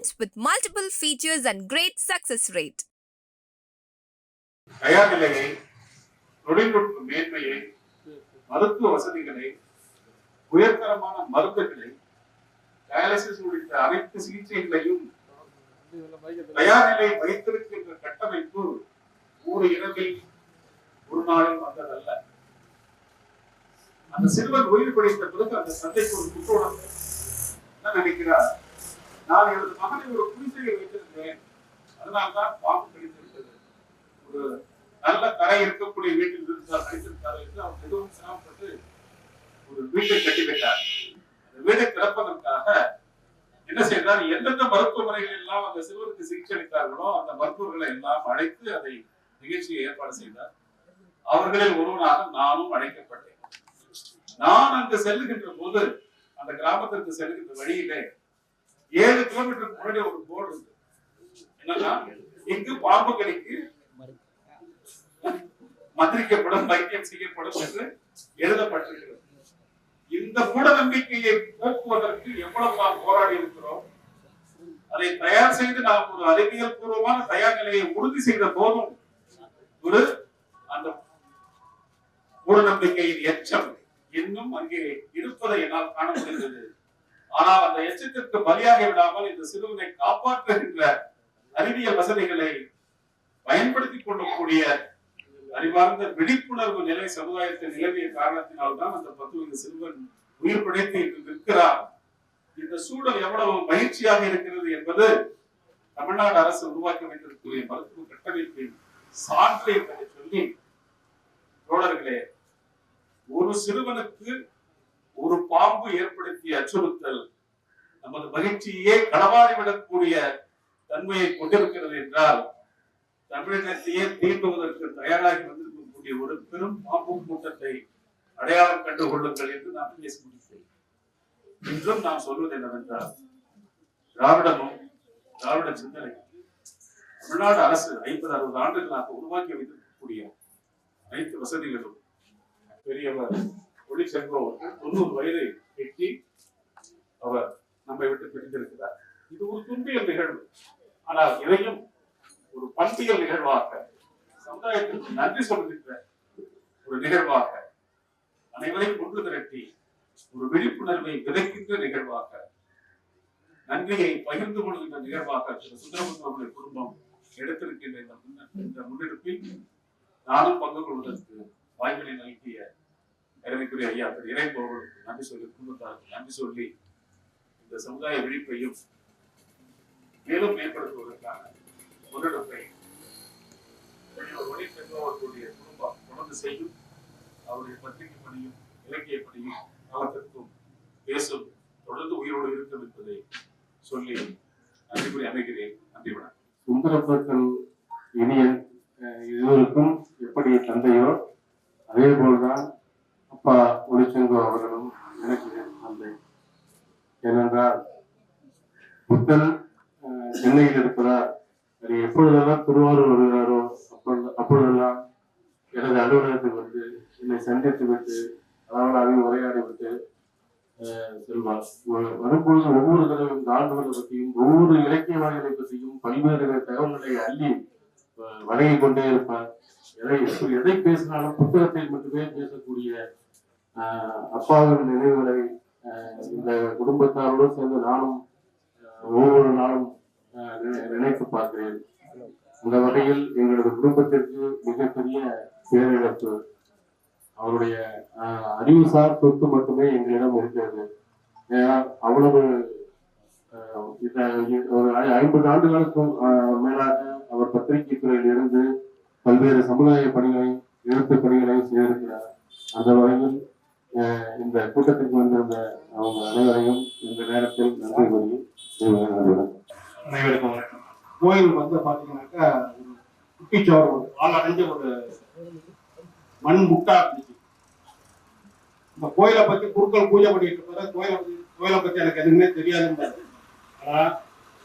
Digital with multiple features and great success rate. தயார் நிலையை தொழில்நுட்ப மேன்மையை மருத்துவ வசதிகளை உயர்தரமான மருந்துகளை டயாலிசிஸ் உள்ளிட்ட அனைத்து சிகிச்சைகளையும் தயார் நிலை வைத்திருக்கின்ற கட்டமைப்பு ஒரு இரவில் ஒரு நாளில் வந்ததல்ல அந்த சிறுவன் உயிர் பிடித்த பிறகு அந்த சந்தைக்கு ஒரு குற்ற என்ன நினைக்கிறார் நான் எனது மகனை ஒரு குடிசையில் வைத்திருந்தேன். அதனால்தான் பாம்பு கிடைத்திருக்கிறது ஒரு நல்ல கரை இருக்கக்கூடிய வீட்டில் இருந்தால் கிடைத்திருக்காரு என்று அவர் மிகவும் சிரமப்பட்டு ஒரு வீட்டை கட்டிவிட்டார். அந்த வீடை திறப்பதற்காக என்ன செய்தார்? எந்தெந்த மருத்துவமனைகள் எல்லாம் அந்த சிறுவருக்கு சிகிச்சை அளித்தார்களோ அந்த மருத்துவர்களை எல்லாம் அழைத்து அதை நிகழ்ச்சியை ஏற்பாடு செய்தார். அவர்களில் ஒருவனாக நானும் அழைக்கப்பட்டேன். நான் அங்கு செல்லுகின்ற போது அந்த கிராமத்திற்கு செல்லுகின்ற வழியிலே ஏழு கிலோமீட்டருக்கு முன்னாடி ஒரு போர்டு இருக்கு என்னன்னா இங்கு பாம்பு கடிக்கு மந்திரிக்கப்படும் வைத்தியம் செய்யப்படும் என்று எழுதப்பட்டிருக்கிறது. இந்த மூட நம்பிக்கையை போக்குவதற்கு எவ்வளவு நாம் போராடி இருக்கிறோம்? அதை தயார் செய்து நாம் ஒரு அறிவியல் பூர்வமான தயார் நிலையை உறுதி செய்த போதும் ஒரு அந்த மூட நம்பிக்கையின் எச்சம் இன்னும் அங்கே இருப்பதை என்னால் காண முடிந்தது. ஆனால் அந்த எச்சத்திற்கு பலியாகி விடாமல் இந்த சிறுவனை காப்பாற்றுகின்ற அறிவியல் வசதிகளை பயன்படுத்திக் கொள்ளக்கூடிய அறிவார்ந்த விழிப்புணர்வு நிலை சமுதாயத்தில் நிலவிய காரணத்தினால்தான் அந்த பத்து வயது சிறுவன் உயிர் பிழைத்து இன்று நிற்கிறார் இந்த சூழல் எவ்வளவு மகிழ்ச்சியாக இருக்கிறது என்பது தமிழ்நாடு அரசு உருவாக்கி வைத்திருக்கக்கூடிய மருத்துவ கட்டமைப்பின் சான்று என்பதை சொல்லி தோழர்களே ஒரு சிறுவனுக்கு ஒரு பாம்பு ஏற்படுத்திய அச்சுறுத்தல் நமது மகிழ்ச்சியே களவாடிவிடக்கூடிய தன்மையை கொண்டிருக்கிறது என்றால் தமிழினத்தையே தீண்டுவதற்கு தயாராகி வந்திருக்கக்கூடிய ஒரு பெரும் பாம்பு கூட்டத்தை அடையாளம் கண்டு கொள்ளுங்கள் என்று நான் பேச முடித்தேன் இன்றும் நான் சொல்வது என்னவென்றால் திராவிடமும் திராவிட சிந்தனை தமிழ்நாடு அரசு ஐம்பது அறுபது ஆண்டுகளாக உருவாக்கி வைத்திருக்கக்கூடிய அனைத்து வசதிகளும் பெரியவர் ஒளி செல்பவருக்கு தொண்ணூறு வயதை எட்டி அவர் நம்மை விட்டு பிரிந்திருக்கிறார். இது ஒரு துன்பியல் நிகழ்வு. ஆனால் இதையும் ஒரு பண்பியல் நிகழ்வாக சமுதாயத்திற்கு நன்றி சொல்லுகின்ற ஒரு நிகழ்வாக அனைவரையும் ஒன்று திரட்டி ஒரு விழிப்புணர்வை விதைக்கின்ற நிகழ்வாக நன்றியை பகிர்ந்து கொள்கின்ற நிகழ்வாக திரு சுந்தரமுத்து குடும்பம் எடுத்திருக்கின்ற இந்த இந்த முன்னெடுப்பில் நானும் பங்கு கொள்வதற்கு வாய்ப்பினை நல்கிய கடமைக்குரிய ஐயா திரு இறைப்பு நன்றி சொல்லி குடும்பத்தாருக்கு நன்றி சொல்லி இந்த சமுதாய விழிப்பையும் மேலும் மேம்படுத்துவதற்கான முன்னெடுப்பை பெரியவர் ஒளி செல்வர்களுடைய குடும்பம் தொடர்ந்து செய்யும் அவருடைய பத்திரிகை பணியும் இலக்கிய பணியும் காலத்திற்கும் பேசும் தொடர்ந்து உயிரோடு இருக்கும் என்பதை சொல்லி நன்றி கூறி அமைகிறேன். நன்றி வணக்கம். சுந்தரப்பர்கள் இனிய அஹ், இருவருக்கும் எப்படி தந்தையோ அதே போல்தான் அப்பா ஒளிச்செங்கோ அவர்களும் எனக்கு ஏனென்றால் புத்தன் அஹ், சென்னையில் இருக்கிறார். அது எப்பொழுதெல்லாம் திருவாரூர் வருகிறாரோ அப்பொழுது அப்பொழுதெல்லாம் எனது அலுவலகத்துக்கு வந்து என்னை சந்தித்து விட்டு அவர்களாக உரையாடி விட்டு அஹ், செல்வார். வரும்பொழுது ஒவ்வொரு தடவையும் காந்தவர்களை பற்றியும் ஒவ்வொரு இலக்கிய பற்றியும் பல்வேறு தகவல்களை அள்ளி அஹ், வழங்கிக் கொண்டே இருப்பார். எதை எதை பேசினாலும் புத்தகத்தில் மட்டுமே பேசக்கூடிய அப்பாவின் நினைவுகளை இந்த குடும்பத்தாரோடு சேர்ந்து நானும் ஒவ்வொரு நாளும் நினைத்து பார்க்கிறேன். இந்த வகையில் எங்களது குடும்பத்திற்கு மிகப்பெரிய பேரிழப்பு. அவருடைய அறிவுசார் சொத்து மட்டுமே எங்களிடம் இருக்கிறது. ஏன்னா அவ்வளவு இந்த ஒரு ஐம்பது ஆண்டுகளுக்கும் மேலாக அவர் பத்திரிகை துறையில் இருந்து பல்வேறு சமுதாய பணிகளை எழுத்து பணிகளை செய்திருக்கிறார். அந்த வகையில் இந்த கூட்டத்திற்கு வந்திருந்த அவங்க அனைவரையும் இந்த நேரத்தில் நன்றி கூறி அனைவருக்கும் வணக்கம். கோயில் வந்து பாத்தீங்கன்னாக்கா குட்டிச்சோறு ஒரு அடைஞ்ச ஒரு மண் முட்டா இருந்துச்சு. இந்த கோயிலை பத்தி குருக்கள் பூஜை பண்ணிட்டு இருப்பாரு கோயிலை பத்தி கோயிலை பத்தி எனக்கு எதுவுமே தெரியாதுன்னு ஆனா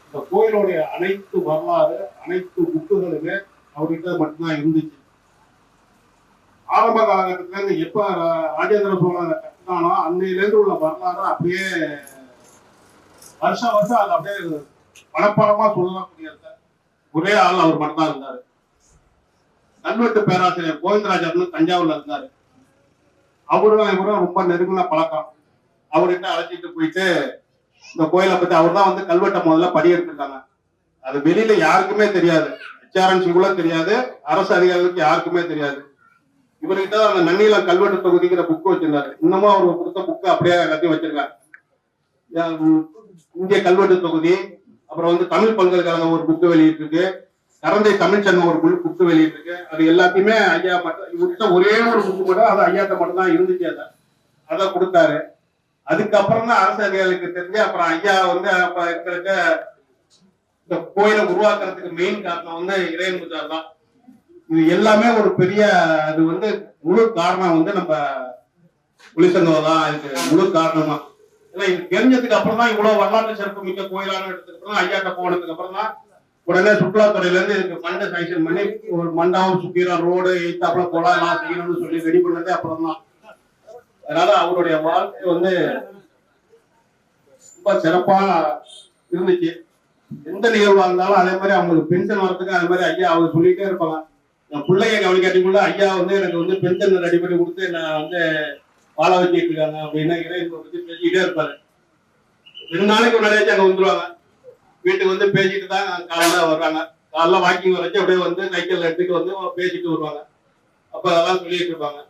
இந்த கோயிலுடைய அனைத்து வரலாறு அனைத்து புக்குகளுமே அவர்கிட்ட மட்டும்தான் இருந்துச்சு. ஆரம்ப காலகட்டத்துல இருந்து எப்ப ராஜேந்திர சோழன் ஆனா அன்னையில இருந்து உள்ள வரலாறு அப்படியே வருஷம் வருஷம் அது அப்படியே மனப்பாடமா சொல்லக்கூடிய ஒரே ஆள் அவர் மட்டும்தான் இருந்தாரு. கல்வெட்டு பேராசிரியர் கோவிந்தராஜர்னு தஞ்சாவூர்ல இருந்தாரு. அவரும் இவரும் ரொம்ப நெருங்கின பழக்கம். அவர்கிட்ட அழைச்சிட்டு போயிட்டு இந்த கோயிலை பத்தி அவர் தான் வந்து கல்வெட்டை முதல்ல படியெடுத்துருக்காங்க. அது வெளியில யாருக்குமே தெரியாது. ஹெச்ஆர்என்சிக்குள்ள தெரியாது. அரசு அதிகாரிகளுக்கு யாருக்குமே தெரியாது. இவர்கிட்ட அந்த நன்னிலம் கல்வெட்டு தொகுதிங்கிற புக்கு வச்சிருந்தாரு. இன்னமும் அவர் கொடுத்த புக்கு அப்படியே எல்லாத்தையும் வச்சிருக்காங்க இந்திய கல்வெட்டு தொகுதி அப்புறம் வந்து தமிழ் பல்கலைக்கழகம் ஒரு புக்கு வெளியிட்டிருக்கு. கரந்தை தமிழ் சங்கம் ஒரு புக்கு வெளியிட்டிருக்கு. அது எல்லாத்தையுமே ஐயா மட்டும் இவர்கிட்ட ஒரே ஒரு புக்கு மட்டும் அது ஐயாட்ட மட்டும் தான் இருந்துச்சு அதை. அதை கொடுத்தாரு. அதுக்கப்புறம் தான் அரசு அதிகாரிகளுக்கு தெரிஞ்சு அப்புறம் ஐயா வந்து அப்ப இருக்கிற இந்த கோயிலை உருவாக்குறதுக்கு மெயின் காரணம் வந்து இறையன் முத்தார் தான். இது எல்லாமே ஒரு பெரிய அது வந்து முழு காரணம் வந்து நம்ம புலிசங்கம் தான். இதுக்கு முழு காரணமா. ஏன்னா இது தெரிஞ்சதுக்கு அப்புறம் தான் இவ்வளவு வரலாற்று சிறப்பு மிக்க கோயிலான இடத்துக்கு அப்புறம் ஐயாட்ட போனதுக்கு அப்புறம் தான் உடனே சுற்றுலாத்துறையில இருந்து இதுக்கு ஃபண்டை சாங்ஷன் பண்ணி ஒரு மண்டபம் சுத்திரம் ரோடு எய்த்தாப்புல போலாம் எல்லாம் செய்யணும்னு சொல்லி ரெடி பண்ணதே அப்புறம் தான். அதனால அவருடைய வாழ்க்கை வந்து ரொம்ப சிறப்பா இருந்துச்சு. எந்த நிகழ்வா இருந்தாலும் அதே மாதிரி அவங்களுக்கு பென்ஷன் வரதுக்கு அதே மாதிரி ஐயா அவங்க சொல்லிட்டே இருப்பாங்க. பிள்ளைங்க கவனிக்காட்டிக்குள்ள ஐயா வந்து எனக்கு வந்து பென்ஷன் ரெடி பண்ணி கொடுத்து நான் வந்து வாழ வச்சுட்டு இருக்காங்க அப்படின்னா இறைவனை பத்தி பேசிக்கிட்டே இருப்பாரு. ரெண்டு நாளைக்கு முன்னாடியே அங்க வந்துருவாங்க. வீட்டுக்கு வந்து பேசிட்டு தான் காலையில் வர்றாங்க. காலைல வாக்கிங் வரைச்சு அப்படியே வந்து சைக்கிள் எடுத்துட்டு வந்து பேசிட்டு வருவாங்க. அப்ப அதெல்லாம் சொல்லிட்டு இருப்பாங்க.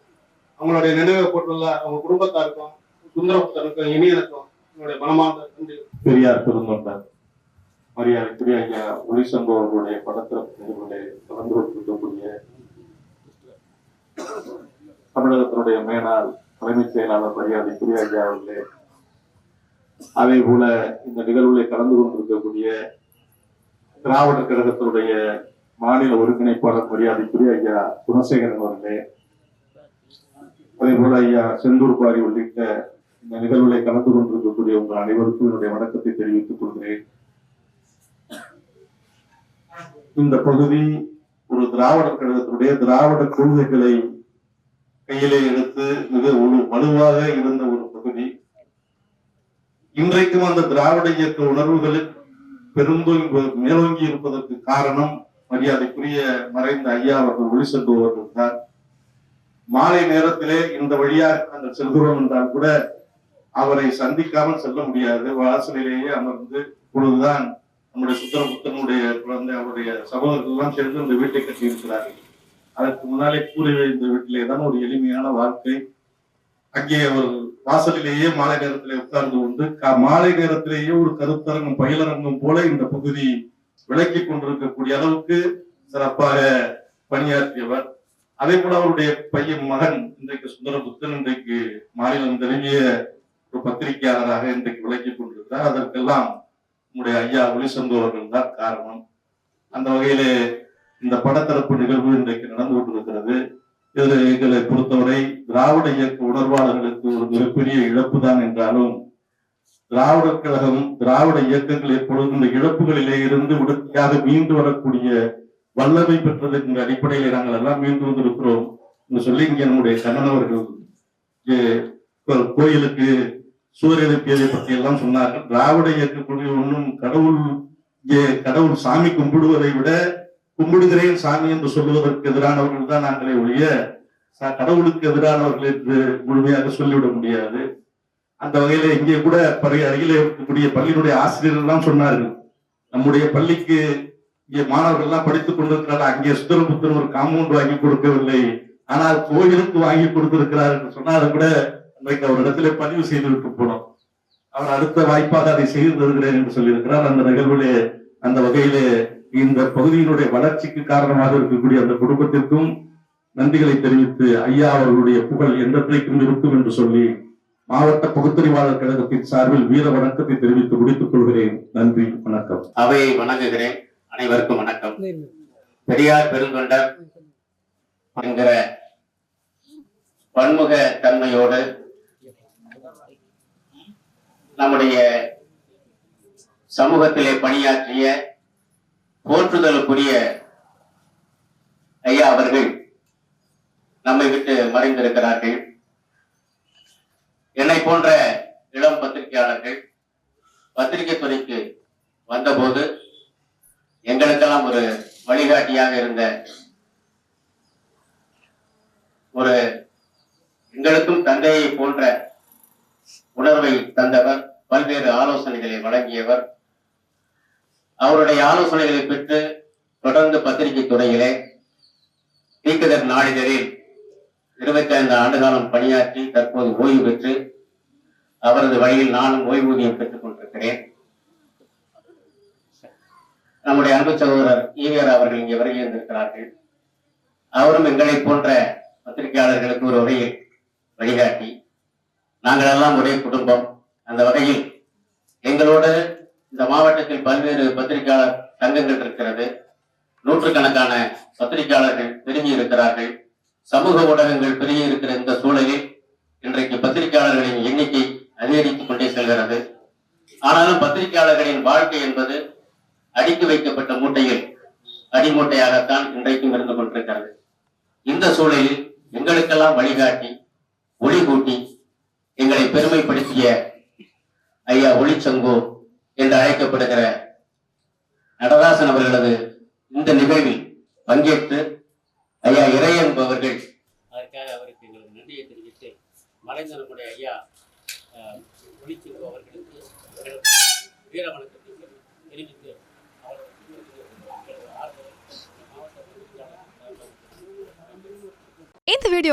அவங்களுடைய நினைவை போட்டுள்ள அவங்க குடும்பத்தாருக்கும் சுந்தரபுத்தனுக்கும் இனியனுக்கும் என்னுடைய மனமார்ந்த பெரியார் பெருந்தொண்டர் மரியாதைக்குரிய ஐயா ஒளிசம்பவ அவர்களுடைய நிகழ்வுகளை கலந்து கொண்டிருக்கக்கூடிய தமிழகத்தினுடைய மேலாள் தலைமைச் செயலாளர் மரியாதைக்குரிய ஐயா அவர்களே அதே போல இந்த நிகழ்வுகளை கலந்து கொண்டிருக்கக்கூடிய திராவிடர் கழகத்தினுடைய மாநில ஒருங்கிணைப்பாளர் மரியாதைக்குரிய ஐயா குணசேகரன் அவர்களே அதே போல ஐயா செந்தூர் பாரி உள்ளிட்ட இந்த நிகழ்வுகளை கலந்து கொண்டிருக்கக்கூடிய உங்கள் அனைவருக்கும் என்னுடைய வணக்கத்தை தெரிவித்துக் கொள்கிறேன். இந்த பகுதி ஒரு திராவிடர் கழகத்தினுடைய திராவிட கொள்கைகளை கையிலே எடுத்து மிக ஒரு வலுவாக இருந்த ஒரு பகுதி. இன்றைக்கும் அந்த திராவிட இயக்க உணர்வுகளில் பெருந்தோங்கி மேலோங்கி இருப்பதற்கு காரணம் மரியாதைக்குரிய மறைந்த ஐயா அவர்கள் ஒளி செல்பவர்கள் தான். மாலை நேரத்திலே இந்த வழியாக நாங்கள் செல்கிறோம் என்றால் கூட அவரை சந்திக்காமல் செல்ல முடியாது. வாசலிலேயே அமர்ந்து இப்பொழுதுதான் நம்முடைய சுந்தரபுத்தனுடைய குழந்தை அவருடைய சகோதரர்கள் எல்லாம் சேர்ந்து இந்த வீட்டை கட்டி இருக்கிறார்கள். அதற்கு முன்னாலே கூறி இந்த வீட்டிலே தான் ஒரு எளிமையான வாழ்க்கை. அங்கே அவர் வாசலிலேயே மாலை நேரத்திலே உட்கார்ந்து கொண்டு மாலை நேரத்திலேயே ஒரு கருத்தரங்கம் பயிலரங்கம் போல இந்த பகுதி விளக்கி கொண்டிருக்கக்கூடிய அளவுக்கு சிறப்பாக பணியாற்றியவர். அதே போல அவருடைய பையன் மகன் இன்றைக்கு சுந்தரபுத்தன் இன்றைக்கு மாநிலம் தழுவிய ஒரு பத்திரிகையாளராக இன்றைக்கு விளக்கி கொண்டிருக்கிறார். அதற்கெல்லாம் நம்முடைய ஐயா ஒளிசந்து அவர்கள் தான் காரணம். அந்த வகையிலே இந்த படத்தரப்பு நிகழ்வு இன்றைக்கு நடந்து கொண்டிருக்கிறது. இது எங்களை பொறுத்தவரை திராவிட இயக்க உணர்வாளர்களுக்கு ஒரு மிகப்பெரிய இழப்பு தான் என்றாலும் திராவிட கழகம் திராவிட இயக்கங்கள் எப்பொழுதும் இந்த இழப்புகளிலே இருந்து உடனடியாக மீண்டு வரக்கூடிய வல்லமை பெற்றது என்ற அடிப்படையில் நாங்கள் எல்லாம் மீண்டு வந்திருக்கிறோம். என்று சொல்லி இங்கே நம்முடைய கண்ணன் அவர்கள் கோயிலுக்கு சூரிய பற்றி எல்லாம் சொன்னார்கள். திராவிட இயக்கக்கூடிய ஒன்றும் கடவுள் இங்கே கடவுள் சாமி கும்பிடுவதை விட கும்பிடுகிறேன் சாமி என்று சொல்லுவதற்கு எதிரானவர்கள் தான் நாங்களே ஒழிய கடவுளுக்கு எதிரானவர்கள் என்று முழுமையாக சொல்லிவிட முடியாது. அந்த வகையில இங்கே கூட பழைய அருகிலே இருக்கக்கூடிய பள்ளியினுடைய ஆசிரியர்கள் எல்லாம் சொன்னார்கள். நம்முடைய பள்ளிக்கு இங்கே மாணவர்கள் எல்லாம் படித்துக் கொண்டிருக்கிறார்கள். அங்கே சுந்தரபுத்தன் ஒரு காம்பவுண்ட் வாங்கி கொடுக்கவில்லை. ஆனால் கோயிலுக்கு வாங்கி கொடுத்திருக்கிறார் என்று சொன்னால் கூட அன்றைக்கு அவர் இடத்துல பதிவு செய்து போனோம். அவர் அடுத்த வாய்ப்பாக அதை செய்து தருகிறேன் என்று சொல்லியிருக்கிறார். அந்த நிகழ்விலே அந்த வகையிலே இந்த பகுதியினுடைய வளர்ச்சிக்கு காரணமாக இருக்கக்கூடிய அந்த குடும்பத்திற்கும் நன்றிகளை தெரிவித்து ஐயா அவர்களுடைய புகழ் என்றைக்கும் இருக்கும் என்று சொல்லி மாவட்ட பகுத்தறிவாளர் கழகத்தின் சார்பில் வீர வணக்கத்தை தெரிவித்து முடித்துக் கொள்கிறேன். நன்றி வணக்கம். அவையை வணங்குகிறேன். அனைவருக்கும் வணக்கம். பெரியார் பெருங்கொண்டர் என்கிற பன்முக தன்மையோடு நம்முடைய சமூகத்திலே பணியாற்றிய போற்றுதலுக்குரிய ஐயா அவர்கள் நம்மை விட்டு மறைந்திருக்கிறார்கள். என்னை போன்ற இளம் பத்திரிகையாளர்கள் பத்திரிகை துறைக்கு வந்தபோது எங்களுக்கெல்லாம் ஒரு வழிகாட்டியாக இருந்த ஒரு எங்களுக்கும் தந்தையை போன்ற உணர்வை தந்தவர் பல்வேறு ஆலோசனைகளை வழங்கியவர். அவருடைய ஆலோசனைகளை பெற்று தொடர்ந்து பத்திரிகை துறையிலே தீக்கதர் நாளிதழில் இருபத்தி ஐந்து ஆண்டு காலம் பணியாற்றி தற்போது ஓய்வு பெற்று அவரது வழியில் நானும் ஓய்வூதியம் பெற்றுக் கொண்டிருக்கிறேன் நம்முடைய அன்பு சகோதரர் ஈவியர் அவர்கள் இங்கே வருகை வந்திருக்கிறார்கள் அவரும் எங்களை போன்ற பத்திரிகையாளர்களுக்கு ஒரு வகையில் வழிகாட்டி நாங்கள் எல்லாம் ஒரே குடும்பம். அந்த வகையில் எங்களோடு இந்த மாவட்டத்தில் பல்வேறு பத்திரிகையாளர் சங்கங்கள் இருக்கிறது. நூற்றுக்கணக்கான பத்திரிகையாளர்கள் பெருகி இருக்கிறார்கள். சமூக ஊடகங்கள் பெருகி இருக்கிற இந்த சூழலில் இன்றைக்கு பத்திரிகையாளர்களின் எண்ணிக்கை அதிகரித்துக் கொண்டே செல்கிறது. ஆனாலும் பத்திரிகையாளர்களின் வாழ்க்கை என்பது அடுக்கி வைக்கப்பட்ட மூட்டையில் அடிமூட்டையாகத்தான் இன்றைக்கும் இருந்து கொண்டிருக்கிறது. இந்த சூழலில் எங்களுக்கெல்லாம் வழிகாட்டி ஒளி கூட்டி பெருமைப்படுத்திய ஐயா ஒளிச்சங்கோ என்று அழைக்கப்படுகிற நடராசன் அவர்களது இந்த நிகழ்வில் பங்கேற்று ஐயா இறையன் அதற்காக அவருக்கு எங்களது நன்றியை தெரிவித்து மறைந்த நம்முடைய ஐயா அஹ், ஒளிச்சிங்கு அவர்களுக்கு எங்களது வீர வணக்கத்தை தெரிவித்து அவர்களுக்கு எங்களது ஆதரவை மாவட்ட பத்திரிகையாளர் இந்த வீடியோ